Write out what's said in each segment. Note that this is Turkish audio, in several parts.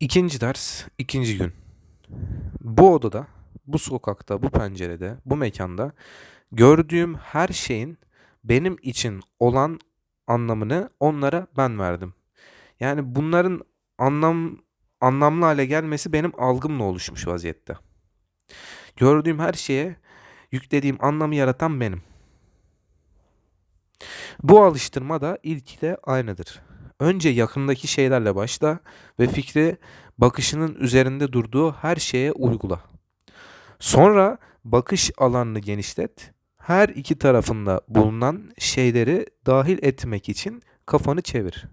İkinci ders, ikinci gün. Bu odada, bu sokakta, bu pencerede, bu mekanda gördüğüm her şeyin benim için olan anlamını onlara ben verdim. Yani bunların anlam anlamlı hale gelmesi benim algımla oluşmuş vaziyette. Gördüğüm her şeye yüklediğim anlamı yaratan benim. Bu alıştırma da ilkiyle aynıdır. Önce yakındaki şeylerle başla ve fikri bakışının üzerinde durduğu her şeye uygula. Sonra bakış alanını genişlet. Her iki tarafında bulunan şeyleri dahil etmek için kafanı çevir.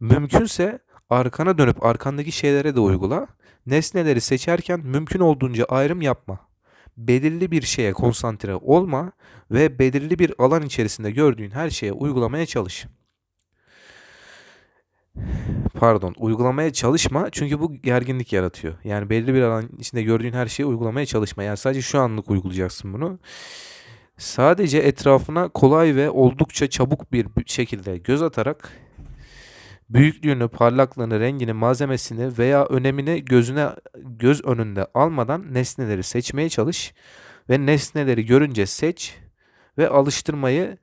Mümkünse arkana dönüp arkandaki şeylere de uygula. Nesneleri seçerken mümkün olduğunca ayrım yapma. Belirli bir şeye konsantre olma ve belirli bir alan içerisinde gördüğün her şeye uygulamaya çalış. Pardon, uygulamaya çalışma çünkü bu gerginlik yaratıyor. Yani belli bir alan içinde gördüğün her şeyi uygulamaya çalışma. Yani sadece şu anlık uygulayacaksın bunu. Sadece etrafına kolay ve oldukça çabuk bir şekilde göz atarak büyüklüğünü, parlaklığını, rengini, malzemesini veya önemini gözüne göz önünde almadan nesneleri seçmeye çalış ve nesneleri görünce seç ve alıştırmayı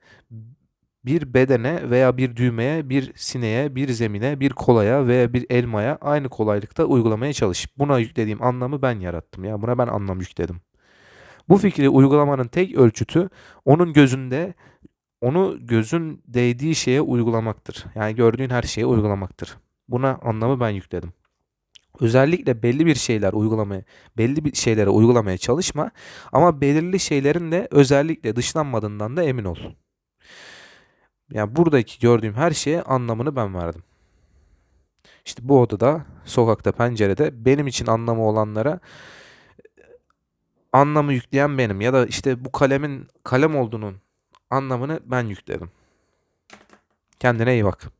bir bedene veya bir düğmeye, bir sineğe, bir zemine, bir kolaya veya bir elmaya aynı kolaylıkta uygulamaya çalış. Buna yüklediğim anlamı ben yarattım ya. Buna ben anlam yükledim. Bu fikri uygulamanın tek ölçütü onun gözünde onu gözün değdiği şeye uygulamaktır. Yani gördüğün her şeye uygulamaktır. Buna anlamı ben yükledim. Özellikle belli bir şeyler uygulamaya, belli bir şeylere uygulamaya çalışma ama belirli şeylerin de özellikle dışlanmadığından da emin ol. Yani buradaki gördüğüm her şeye anlamını ben verdim. İşte bu odada, sokakta, pencerede benim için anlamı olanlara anlamı yükleyen benim ya da işte bu kalemin kalem olduğunun anlamını ben yükledim. Kendine iyi bak.